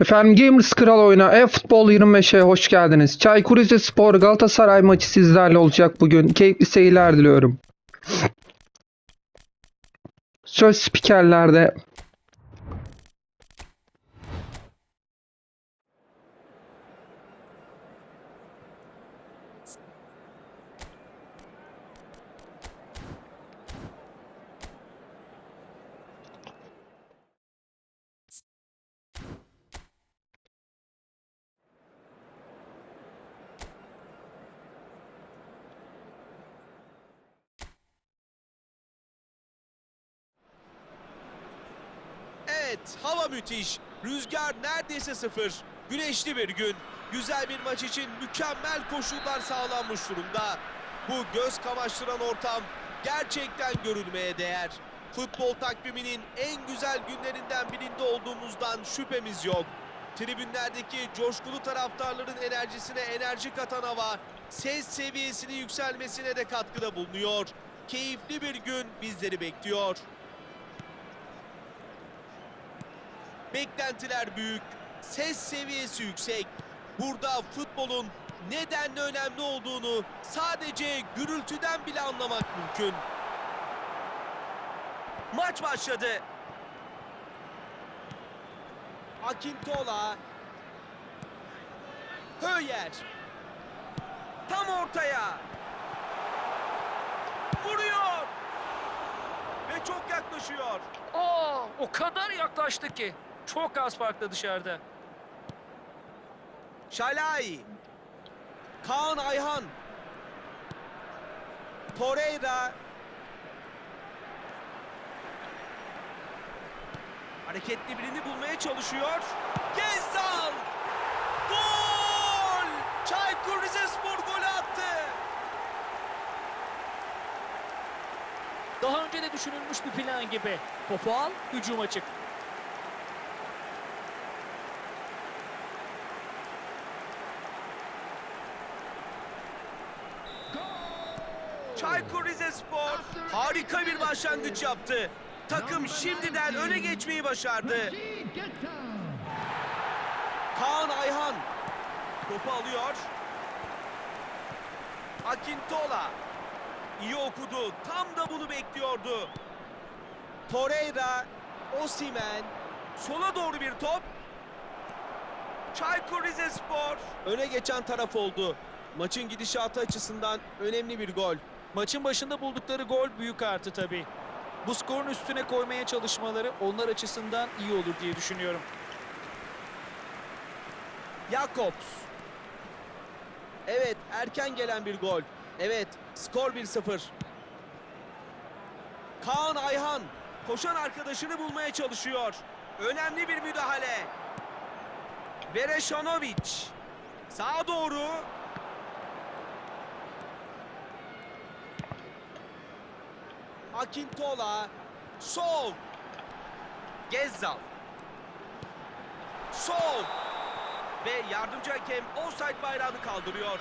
Efendim Gamers Kral oyuna e-futbol 25'e hoş geldiniz. Çaykur Rizespor Galatasaray maçı sizlerle olacak bugün. Keyifli seyirler diliyorum. Söz spikerlerde Hava müthiş. Rüzgar neredeyse sıfır. Güneşli bir gün. Güzel bir maç için mükemmel koşullar sağlanmış durumda. Bu göz kamaştıran ortam gerçekten görülmeye değer. Futbol takviminin en güzel günlerinden birinde olduğumuzdan şüphemiz yok. Tribünlerdeki coşkulu taraftarların enerjisine enerji katan hava, ses seviyesini yükselmesine de katkıda bulunuyor. Keyifli bir gün bizleri bekliyor. Beklentiler büyük, ses seviyesi yüksek. Burada futbolun nedenle önemli olduğunu sadece gürültüden bile anlamak mümkün. Maç başladı. Akintola. Höyer. Tam ortaya. Vuruyor. Ve çok yaklaşıyor. Aa, o kadar yaklaştı ki. Çok az farklı dışarıda. Şalai. Kaan Ayhan. Torreira. Hareketli birini bulmaya çalışıyor. Gezzal. Gol! Çaykur Rizespor golü attı. Daha önce de düşünülmüş bir plan gibi. Topu al, hücuma çık. Rizespor harika bir başlangıç yaptı. Takım şimdiden öne geçmeyi başardı. Kaan Ayhan topu alıyor. Akintola iyi okudu. Tam da bunu bekliyordu. Torreira, Osimen, sola doğru bir top. Çaykur Rizespor öne geçen taraf oldu. Maçın gidişatı açısından önemli bir gol. Maçın başında buldukları gol büyük artı tabii. Bu skorun üstüne koymaya çalışmaları onlar açısından iyi olur diye düşünüyorum. Jakobs. Evet, erken gelen bir gol. Evet, skor 1-0. Kaan Ayhan koşan arkadaşını bulmaya çalışıyor. Önemli bir müdahale. Bereşanovic. Sağa doğru. Akintola. Sol. Gezzal. Sol. Ve yardımcı hakem offside bayrağını kaldırıyor.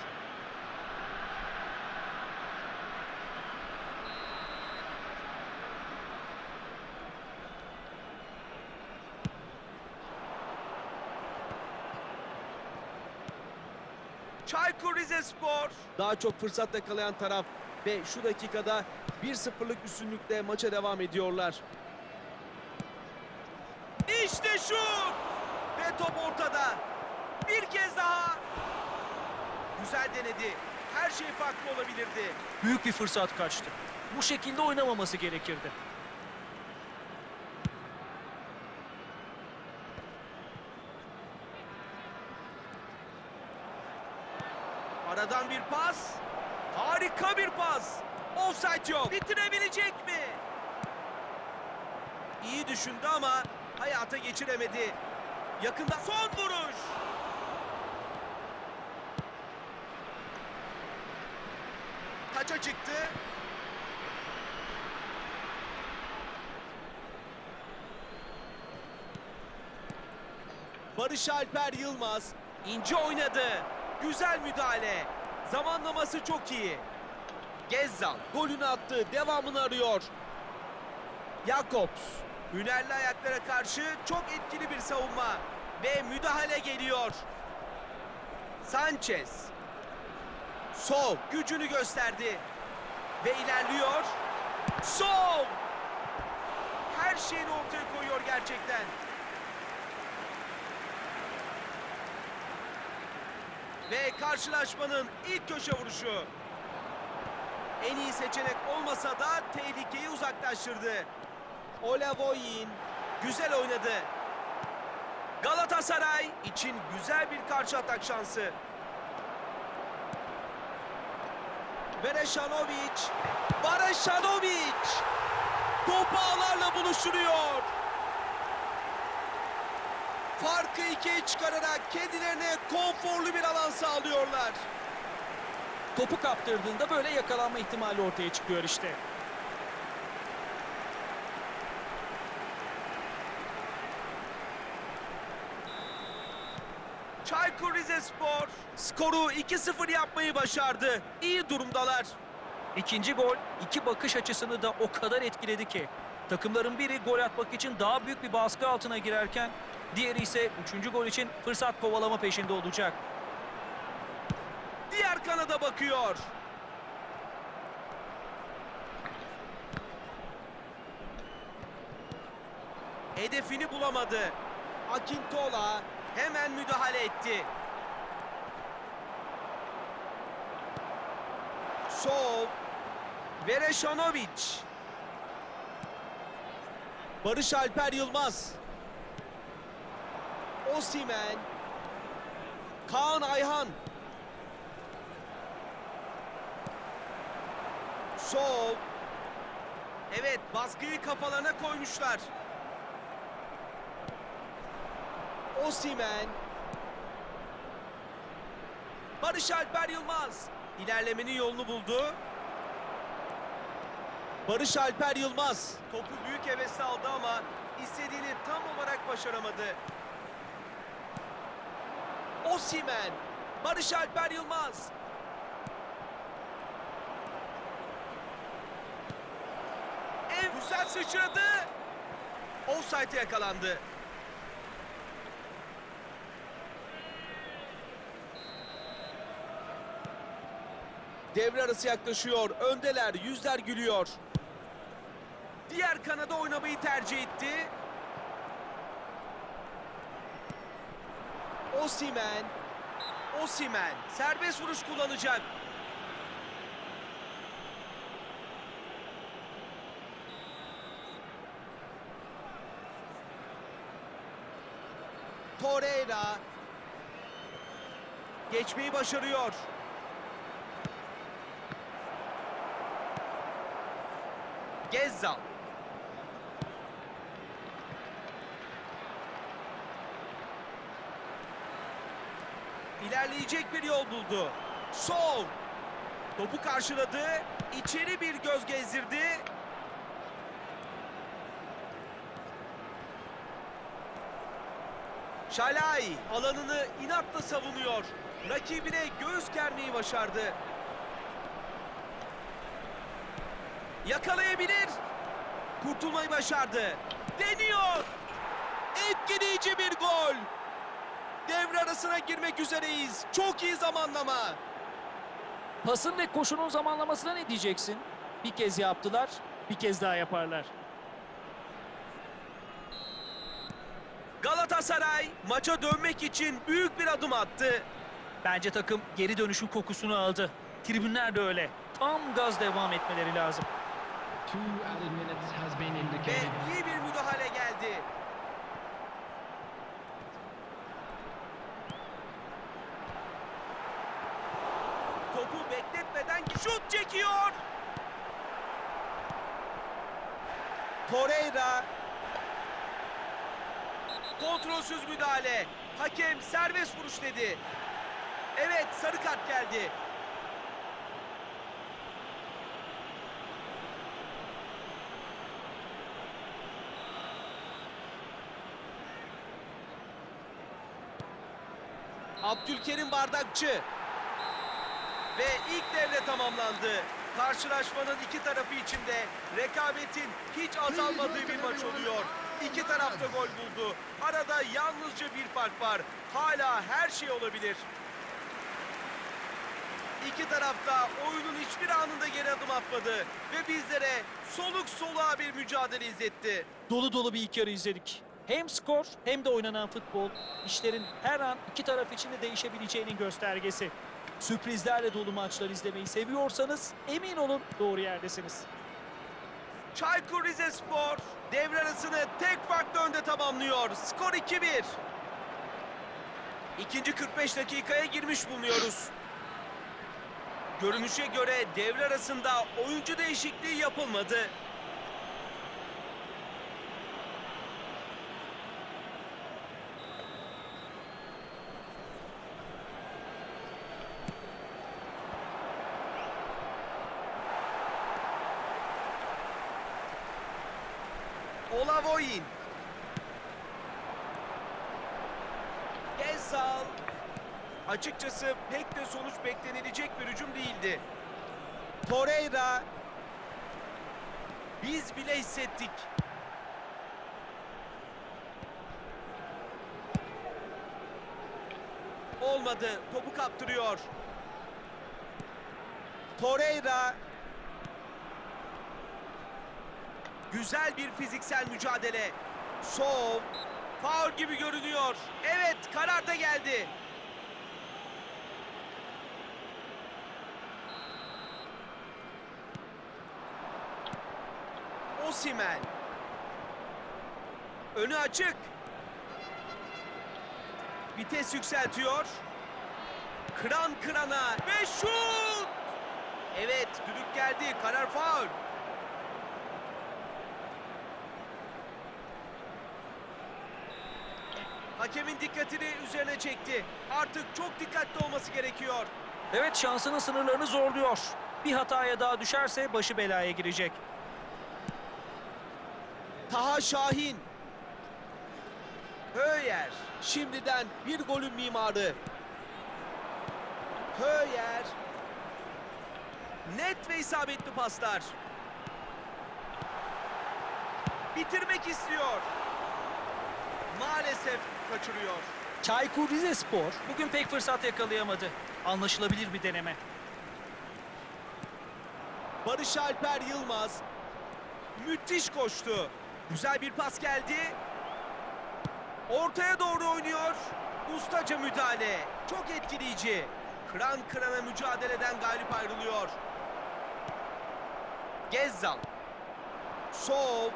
Çaykur Rizespor daha çok fırsat yakalayan taraf ve şu dakikada 1-0'lık üstünlükle maça devam ediyorlar. İşte şut! Ve top ortada. Bir kez daha. Güzel denedi. Her şey farklı olabilirdi. Büyük bir fırsat kaçtı. Bu şekilde oynamaması gerekirdi. Aradan bir pas. Harika bir pas. Offside yok. Bitirebilecek mi? İyi düşündü ama hayata geçiremedi. Yakında son vuruş. Taça çıktı. Barış Alper Yılmaz ince oynadı. Güzel müdahale. Zamanlaması çok iyi. Gezzal golünü attı. Devamını arıyor. Jakobs. Hünerli ayaklara karşı çok etkili bir savunma. Ve müdahale geliyor. Sanchez. Sol gücünü gösterdi. Ve ilerliyor. Sol. Her şeyini ortaya koyuyor gerçekten. Ve karşılaşmanın ilk köşe vuruşu. En iyi seçenek olmasa da tehlikeyi uzaklaştırdı. Olavoyin güzel oynadı. Galatasaray için güzel bir karşı atak şansı. Bereşanovic, Bareşanovic topu ağlarla buluşturuyor. Farkı ikiye çıkararak kendilerine konforlu bir alan sağlıyorlar. Topu kaptırdığında böyle yakalanma ihtimali ortaya çıkıyor işte. Çaykur Rizespor skoru 2-0 yapmayı başardı. İyi durumdalar. İkinci gol iki bakış açısını da o kadar etkiledi ki. Takımların biri gol atmak için daha büyük bir baskı altına girerken diğeri ise üçüncü gol için fırsat kovalama peşinde olacak. Diğer kanada bakıyor. Hedefini bulamadı. Akintola hemen müdahale etti. Sol. Vereşanovic. Barış Alper Yılmaz. Osimen. Kaan Ayhan. Sol. Evet baskıyı kafalarına koymuşlar. Osimen. Barış Alper Yılmaz. İlerlemenin yolunu buldu. Barış Alper Yılmaz. Topu büyük hevesle aldı ama istediğini tam olarak başaramadı. Osimen. Barış Alper Yılmaz. Güzel sıçradı. Offside'e yakalandı. Devre arası yaklaşıyor. Öndeler, yüzler gülüyor. Diğer kanada oynamayı tercih etti. Osimen. Osimen serbest vuruş kullanacak. Torreira geçmeyi başarıyor. Gezzal. İlerleyecek bir yol buldu. Sol. Topu karşıladı. İçeri bir göz gezdirdi. Şalay alanını inatla savunuyor. Rakibine göğüs germeyi başardı. Yakalayabilir. Kurtulmayı başardı. Deniyor. Etkileyici bir gol. Devre arasına girmek üzereyiz. Çok iyi zamanlama. Pasın ve koşunun zamanlamasına ne diyeceksin? Bir kez yaptılar, bir kez daha yaparlar. Galatasaray maça dönmek için büyük bir adım attı. Bence takım geri dönüşün kokusunu aldı. Tribünler de öyle. Tam gaz devam etmeleri lazım. Ve iyi bir müdahale geldi. Topu bekletmeden şut çekiyor. Torreira. Kontrolsüz müdahale. Hakem serbest vuruş dedi. Evet sarı kart geldi. Abdülkerim Bardakçı. Ve ilk devre tamamlandı. Karşılaşmanın iki tarafı içinde rekabetin hiç azalmadığı bir maç oluyor. İki tarafta gol buldu. Arada yalnızca bir fark var. Hala her şey olabilir. İki tarafta oyunun hiçbir anında geri adım atmadı ve bizlere soluk soluğa bir mücadele izletti. Dolu dolu bir ilk yarı izledik. Hem skor hem de oynanan futbol işlerin her an iki taraf için de değişebileceğinin göstergesi. Sürprizlerle dolu maçlar izlemeyi seviyorsanız emin olun doğru yerdesiniz. Çaykur Rizespor devre arasını tek farklı önde tamamlıyor. Skor 2-1. İkinci 45 dakikaya girmiş bulunuyoruz. Görünüşe göre devre arasında oyuncu değişikliği yapılmadı. Olavoyin. Gezal. Açıkçası pek de sonuç beklenilecek bir hücum değildi. Torreira. Biz bile hissettik. Olmadı. Topu kaptırıyor. Torreira. Güzel bir fiziksel mücadele. Sol. Faul gibi görünüyor. Evet karar da geldi. Osimen. Önü açık. Vites yükseltiyor. Kıran kırana ve şut! Evet düdük geldi. Karar faul. Hakemin dikkatini üzerine çekti. Artık çok dikkatli olması gerekiyor. Evet şansının sınırlarını zorluyor. Bir hataya daha düşerse başı belaya girecek. Taha Şahin. Höyer. Şimdiden bir golün mimarı. Höyer. Net ve isabetli paslar. Bitirmek istiyor. Maalesef kaçırıyor. Çaykur Rizespor bugün pek fırsat yakalayamadı. Anlaşılabilir bir deneme. Barış Alper Yılmaz müthiş koştu. Güzel bir pas geldi. Ortaya doğru oynuyor. Ustaca müdahale. Çok etkileyici. Kıran kırana mücadeleden galip ayrılıyor. Gezzal. Sol.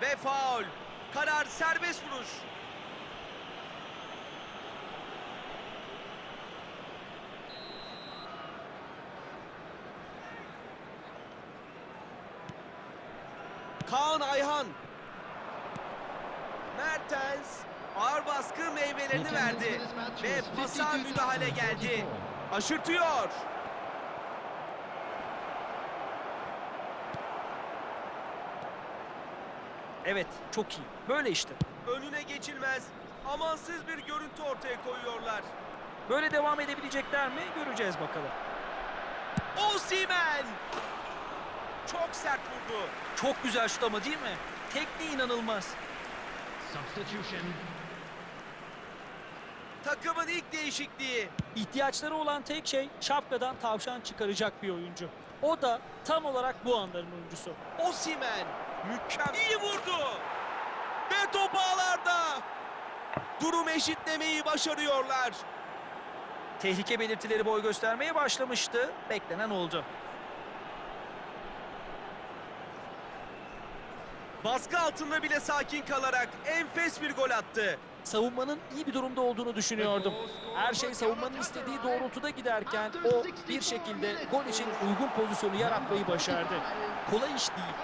Ve faul. Karar serbest vuruş. Kaan Ayhan. Mertens ağır baskı meyvelerini verdi ve pasa müdahale geldi. Aşırtıyor. Evet çok iyi. Böyle işte. Önüne geçilmez. Amansız bir görüntü ortaya koyuyorlar. Böyle devam edebilecekler mi göreceğiz bakalım. Osimhen! Çok sert vurdu. Çok güzel şut ama değil mi? Tekniği inanılmaz. Substitution. Takımın ilk değişikliği. İhtiyaçları olan tek şey şapkadan tavşan çıkaracak bir oyuncu. O da tam olarak bu anların oyuncusu. Osimhen mükemmel iyi vurdu. Ve top ağlarda. Durum eşitlemeyi başarıyorlar. Tehlike belirtileri boy göstermeye başlamıştı. Beklenen oldu. Baskı altında bile sakin kalarak enfes bir gol attı. Savunmanın iyi bir durumda olduğunu düşünüyordum. Her şey savunmanın istediği doğrultuda giderken o bir şekilde gol için uygun pozisyonu yaratmayı başardı. Kolay iş değil.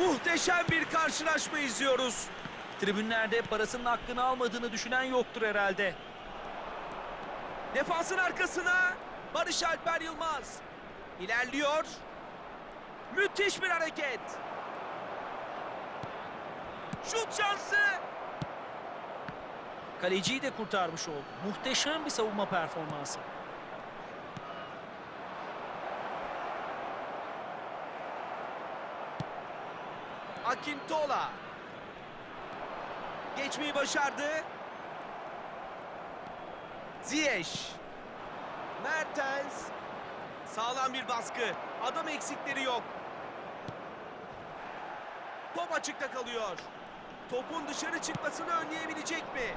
Muhteşem bir karşılaşma izliyoruz. Tribünlerde parasının hakkını almadığını düşünen yoktur herhalde. Defansın arkasına Barış Alper Yılmaz. İlerliyor. Müthiş bir hareket. Şut şansı. Kaleciyi de kurtarmış oldu. Muhteşem bir savunma performansı. Akintola. Geçmeyi başardı. Ziyech. Mertens. Sağlam bir baskı. Adam eksikleri yok. Top açıkta kalıyor. Topun dışarı çıkmasını önleyebilecek mi?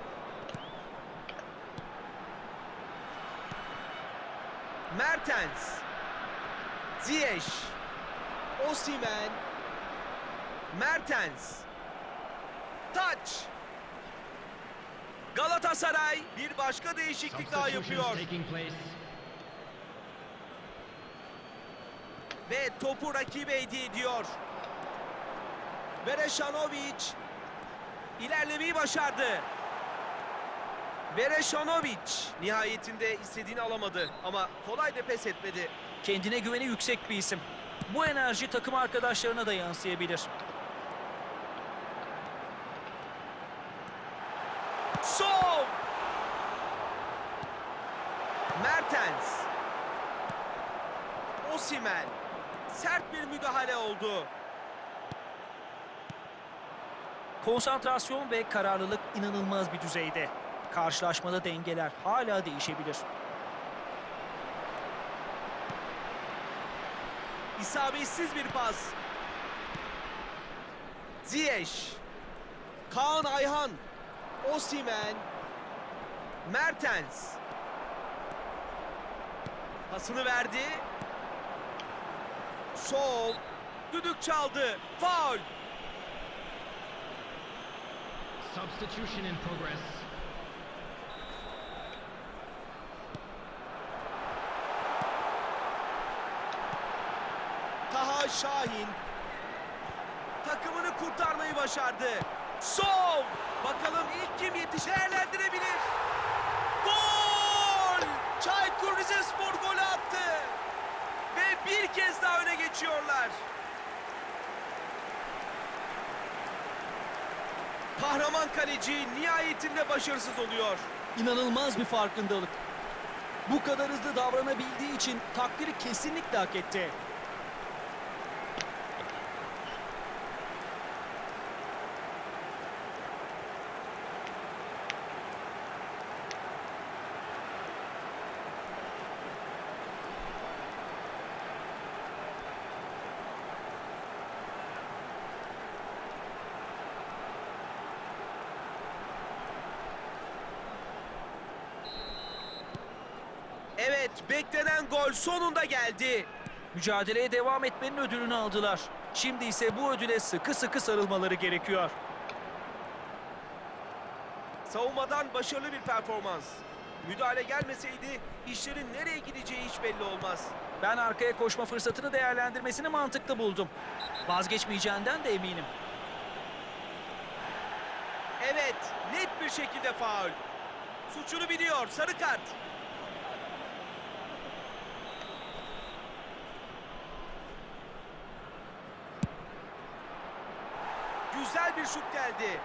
Mertens. Ziyech. Osimen. Mertens. Taç. Galatasaray bir başka değişiklik daha yapıyor. Ve topu rakibe hediye ediyor. Bereşanovic ilerlemeyi başardı. Bereşanovic nihayetinde istediğini alamadı ama kolay da pes etmedi. Kendine güveni yüksek bir isim. Bu enerji takım arkadaşlarına da yansıyabilir. Sol! Mertens. Osimen. Sert bir müdahale oldu. Konsantrasyon ve kararlılık inanılmaz bir düzeyde. Karşılaşmada dengeler hala değişebilir. İsabetsiz bir pas. Ziyech. Kaan Ayhan. Osimen. Mertens. Pasını verdi. Sol. Düdük çaldı. Faul. Substitution in progress. Taha Şahin takımını kurtarmayı başardı. Sol! Bakalım ilk kim yetiş değerlendirebilir. Rizespor golü attı. Ve bir kez daha öne geçiyorlar. Kahraman kaleci nihayetinde başarısız oluyor. İnanılmaz bir farkındalık. Bu kadar hızlı davranabildiği için takdiri kesinlikle hak etti. Evet, beklenen gol sonunda geldi. Mücadeleye devam etmenin ödülünü aldılar. Şimdi ise bu ödüle sıkı sıkı sarılmaları gerekiyor. Savunmadan başarılı bir performans. Müdahale gelmeseydi işlerin nereye gideceği hiç belli olmaz. Ben arkaya koşma fırsatını değerlendirmesini mantıklı buldum. Vazgeçmeyeceğinden de eminim. Evet, net bir şekilde faul. Suçunu biliyor, sarı kart. Güzel bir şut geldi.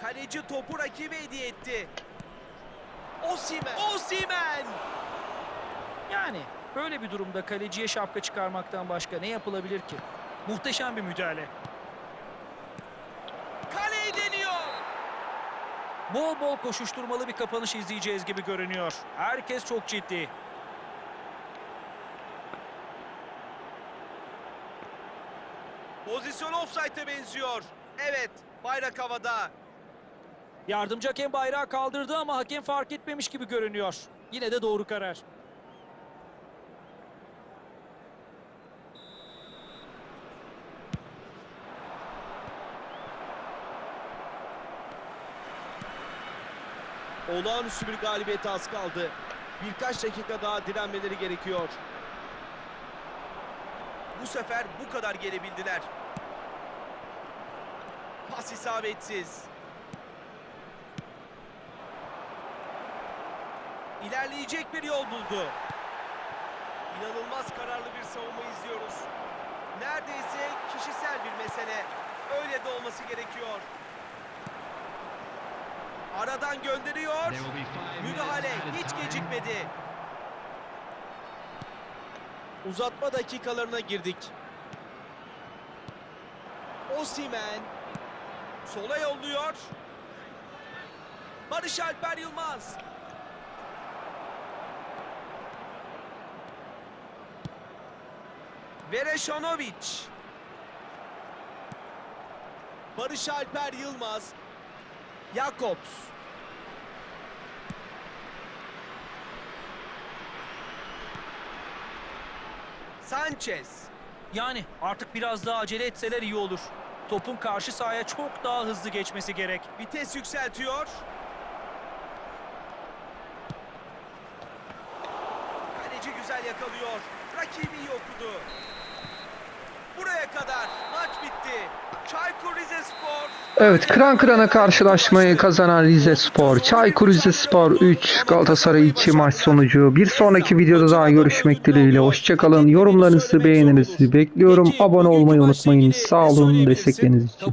Kaleci topu rakibe hediye etti. Osimen. Osimen. Yani böyle bir durumda kaleciye şapka çıkarmaktan başka ne yapılabilir ki? Muhteşem bir müdahale. Kaleyi deniyor. Bol bol koşuşturmalı bir kapanış izleyeceğiz gibi görünüyor. Herkes çok ciddi. Pozisyon offside'e benziyor. Evet, bayrak havada. Yardımcı hakem bayrağı kaldırdı ama hakem fark etmemiş gibi görünüyor. Yine de doğru karar. Olağanüstü bir galibiyete az kaldı. Birkaç dakika daha direnmeleri gerekiyor. Bu sefer bu kadar gelebildiler. Pas isabetsiz. İlerleyecek bir yol buldu. İnanılmaz kararlı bir savunma izliyoruz. Neredeyse kişisel bir mesele. Öyle de olması gerekiyor. Aradan gönderiyor. Müdahale hiç gecikmedi. Uzatma dakikalarına girdik. Osimen sola yolluyor. Barış Alper Yılmaz. Vereşanovic. Barış Alper Yılmaz. Jakobs. Sanchez. Yani artık biraz daha acele etseler iyi olur. Topun karşı sahaya çok daha hızlı geçmesi gerek. Vites yükseltiyor. Kaleci güzel yakalıyor. Rakibi iyi okudu. Buraya kadar maç bitti. Çaykur Rizespor. Evet kıran kırana karşılaşmayı kazanan Rize Spor. Çaykur Rizespor 3 Galatasaray 2 maç sonucu. Bir sonraki videoda daha görüşmek dileğiyle. Hoşçakalın. Yorumlarınızı beğeninizi bekliyorum. Abone olmayı unutmayın. Sağ olun destekleriniz için.